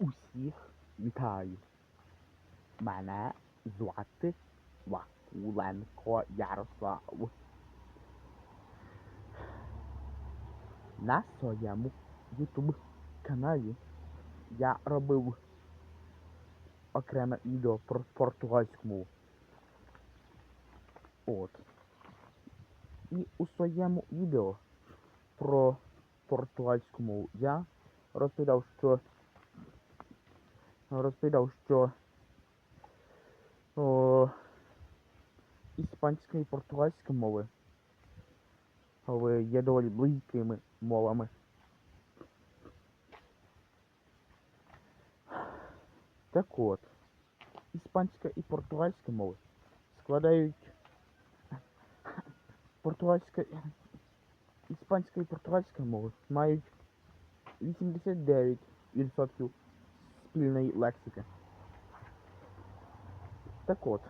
Усіх вітаю. Мене звати Вакуленко Ярослав. На своєму YouTube каналі я робив окреме відео про португальську мову. От. І у своєму відео про португальську мову я розповідав, що розповідав, що о, іспанська і португальська мови мови є доволі близькими мовами. Так от, іспанська і португальська мови складають португальська іспанська і португальська мови мають 89% спільної лексики. Так от,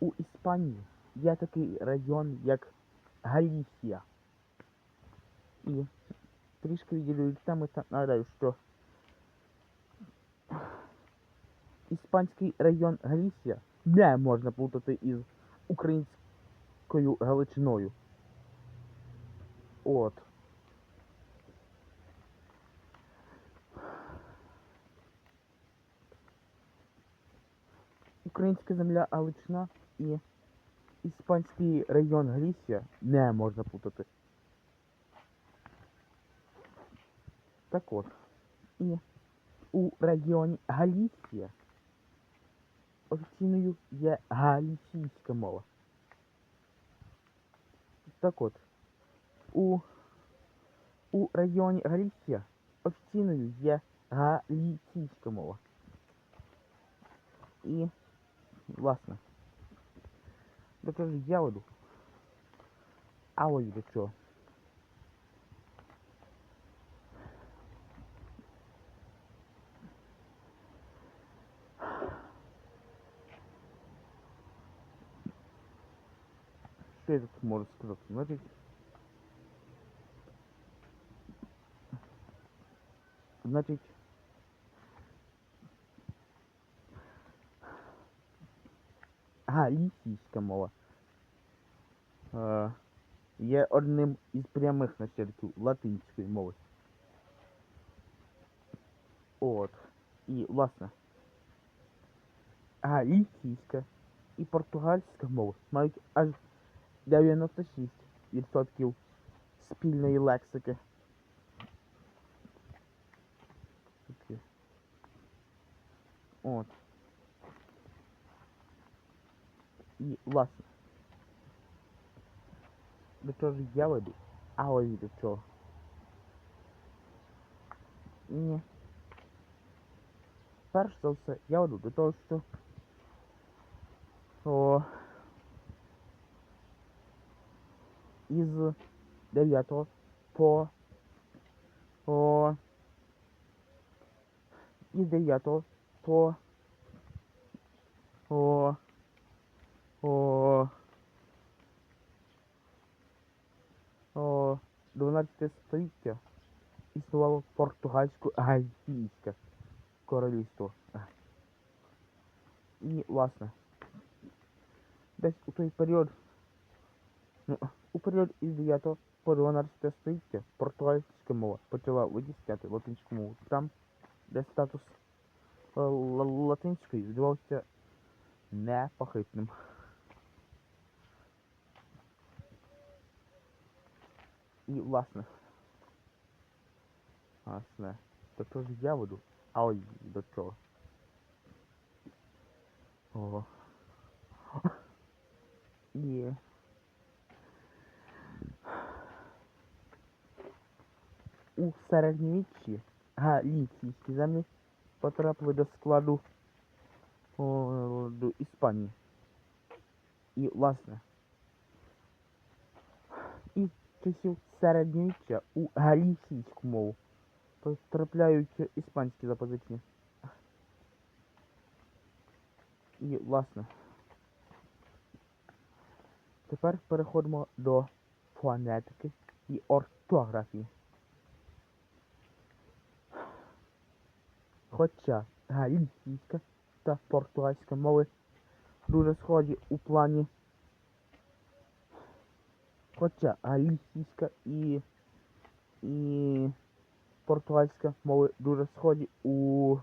у Іспанії є такий район, як Галісія. І трішки відділюють теми та нагадаю, що іспанський район Галісія не можна плутати із українською Галичиною. От. Українська земля Галичина і іспанський район Галісія не можна плутати. Так от. І у районі Галісія офіційною є галісійська мова. Так от. У, у районі Галісія офіційною є галісійська мова. І, власне, до чого ж я веду? А ось до чого. Що я тут можу сказати? Значить, значить, галісійська мова е, є одним із прямих нащадків латинської мови. От. І, власне, галісійська і португальська мови мають аж 96% спільної лексики. От. До чого ж я веду? А ось до чого. Ні. Перш за все, я веду до того, що о, із 9 по о, із 9 по о, о, о 12 століття існувало португальсько-гальське королівство. І, власне, десь у той період, ну, у період із 9 по 12 століття португальська мова почала витісняти латинську мову. Там, де статус е, латинської здавався непохитним. І, власне, власне, до чого ж я веду? А ой, до чого? О. І... У середньовіччі галіційські землі потрапили до складу о, до Іспанії. І, власне, із часів середньовіччя у галісійську мову потрапляють іспанські запозичення. І, власне, тепер переходимо до фонетики і ортографії. Хоча галійська та португальська мови дуже схожі у плані. Хоча галійська і, і португальська мови дуже схожі у,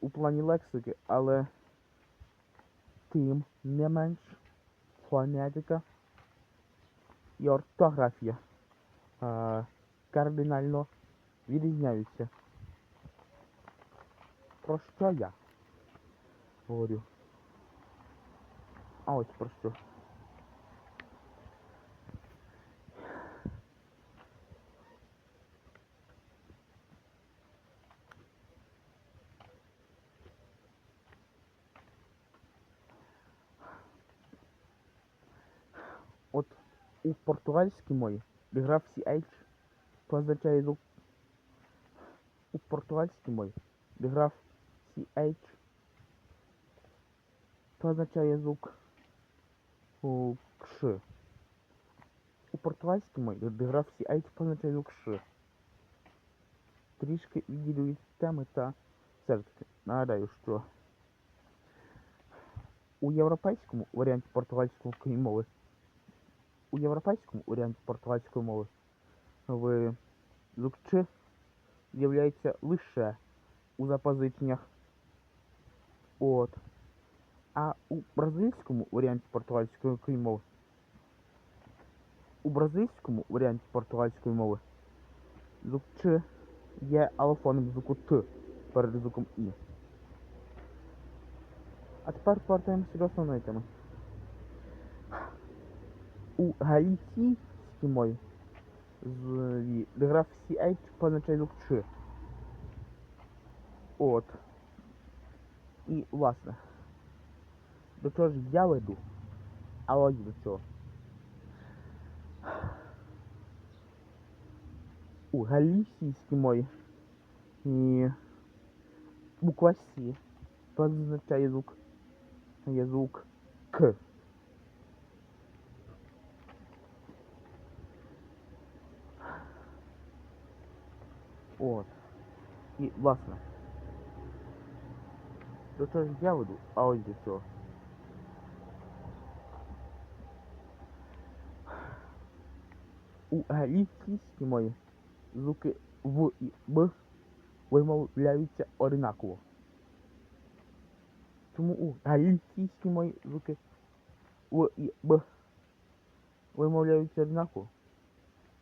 у плані лексики, але тим не менш фонетика і ортографія е, кардинально відрізняються. Про що я говорю? А ось про що. От у португальській мові граф CH позначає звук у португальській мові граф CH позначає звук у кш. У португальській мові граф CH позначає звук ш. Трішки відділюють теми та все ж таки нагадаю, що у європейському варіанті португальської мови у європейському варіанті португальської мови в «ч» з'являється лише у запозиченнях. От. А у бразильському варіанті португальської мови у бразильському варіанті португальської мови звук «ч» є алофоном звуку Т перед звуком І. А тепер повертаємося до основної теми. У галійській мові з граф CH позначає Ч. От. І, власне, до чого ж я веду? А ось до чого. У галійській мові і буква С позначає звук є звук К. От. І, власне. До чого я веду, а ось цього. У галійській мові звуки В і Б вимовляються однаково. Тому у галійській мові звуки В і Б вимовляються однаково.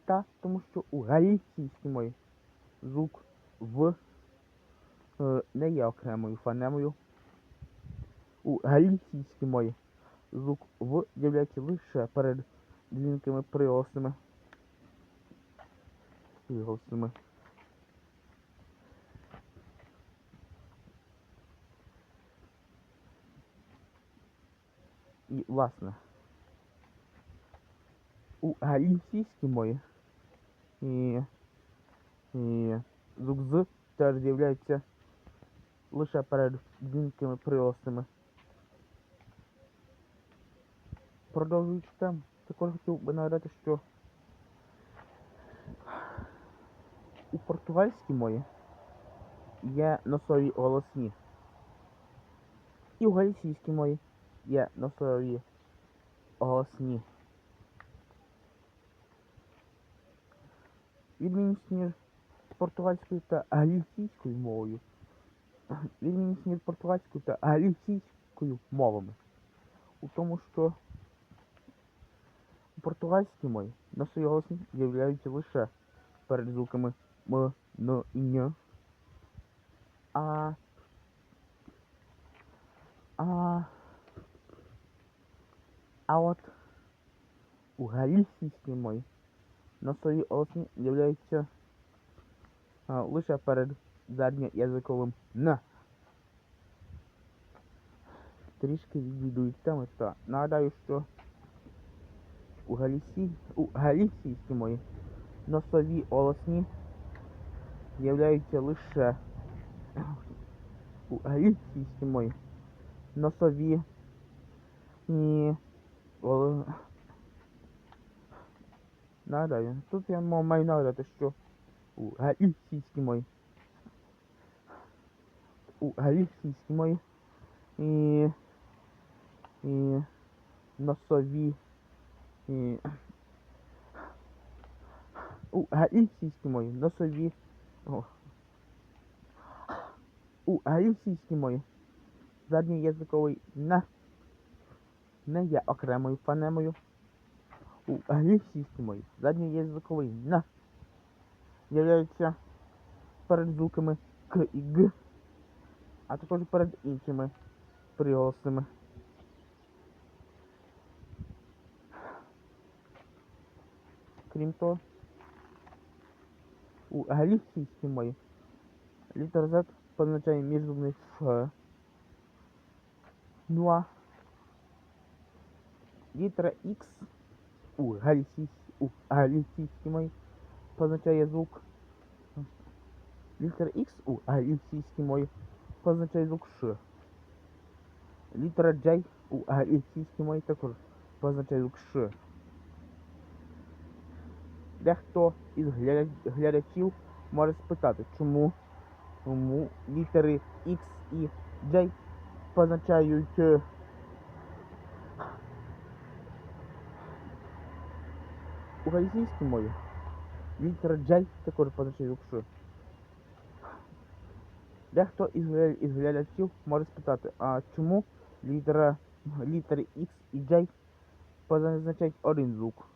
Та тому що у галійській мові звук В е, не є окремою фонемою. У галійській мові звук В з'являється лише перед дзвінкими приголосними. Приголосними. І, власне, у галійській мові і і звук з теж з'являється лише перед дзвінкими приголосними. Продовжуючи тему, також хотів би нагадати, що у португальській мові є носові голосні. І у галійській мові є носові голосні. Відмінність між португальською та галійською мовою. Відмінність між португальською та галійською мовами. У тому, що у португальській мові голосні з'являються лише перед звуками М, Н і Н. А а а от у галійській мові голосні з'являються лише перед задньоязиковим Н. Трішки відійдуть теми та нагадаю, що у галісі, у галійській мові носові голосні з'являються лише у галійській мові носові і. Нагадаю, тут я маю нагадати, що у галійській мові у галійській мові і, і носові. І, у галійській мові носові. О, у галійській мові задньоязиковий не не є окремою фонемою. У англійській мові задньоязиковий на являється перед звуками К і Г, а також перед іншими приголосними. Крім того, у англійській мові літера Z позначає міжзубний Ф. Ну а літера X у галійській мові позначає звук. Літера X у галійській мові позначає звук Ш. Літера J у галійській мові також позначає звук Ш. Дехто із глядачів може спитати, чому, чому літери X і J позначають е, у російській мові J також позначає звук Дехто із, гля- із глядачів може спитати, а чому літера, літери X і J позначають один звук?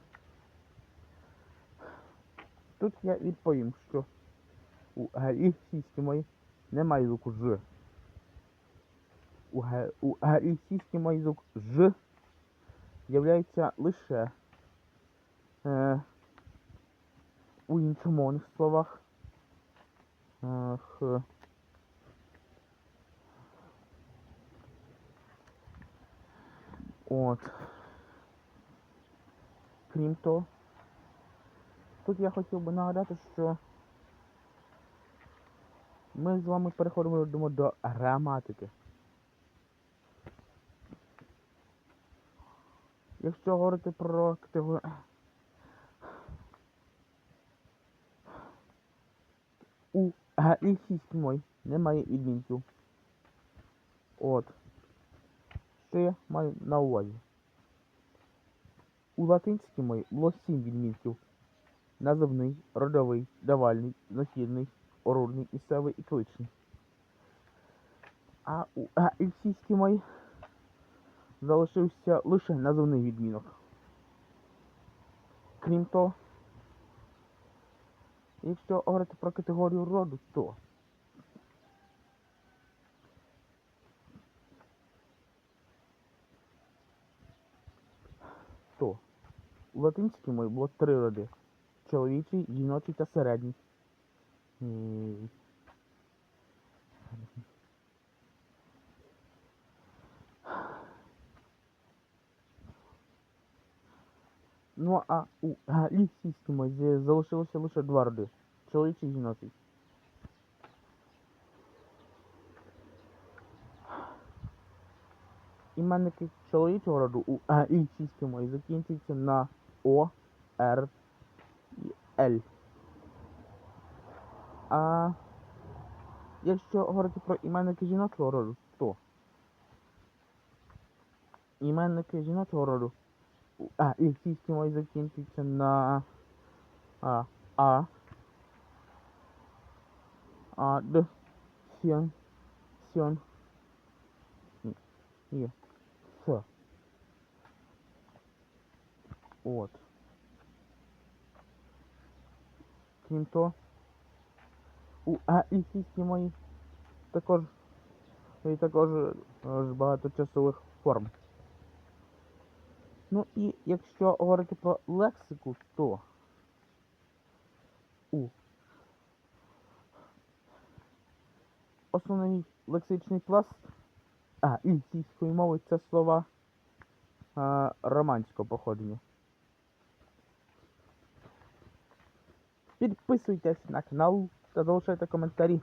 Тут я відповім, що у галійській мові немає звуку Ж. У, га- у галійській звук Ж являється лише е, у іншомовних словах. Х, От. Крім того, тут я хотів би нагадати, що ми з вами переходимо до граматики. Якщо говорити про категорію. У галійській мові немає відмінків. От. Що я маю на увазі? У латинській мові було сім відмінків. Називний, родовий, давальний, знахідний, орудний, місцевий і кличний. А у ельсійській мові залишився лише називний відмінок. Крім того, якщо говорити про категорію роду, то то у латинській мові було три роди. Чоловічий, жіночий та середній. Ну а у галійській мові залишилося лише два роди. Чоловічий і жіночий. Іменники чоловічого роду у галійській мові закінчуються на О, Р і Л. А якщо говорити про іменники жіночого роду, то іменники жіночого роду у галійській мові закінчуються на А, А, А, Д, Сьон, Сьон, і- і С. От. Крім того, у галійській мові також і також е, ж багато часових форм. Ну і якщо говорити про лексику, то у основний лексичний пласт а, ільційської мови це слова а, романського походження. Підписуйтесь на канал та залишайте коментарі.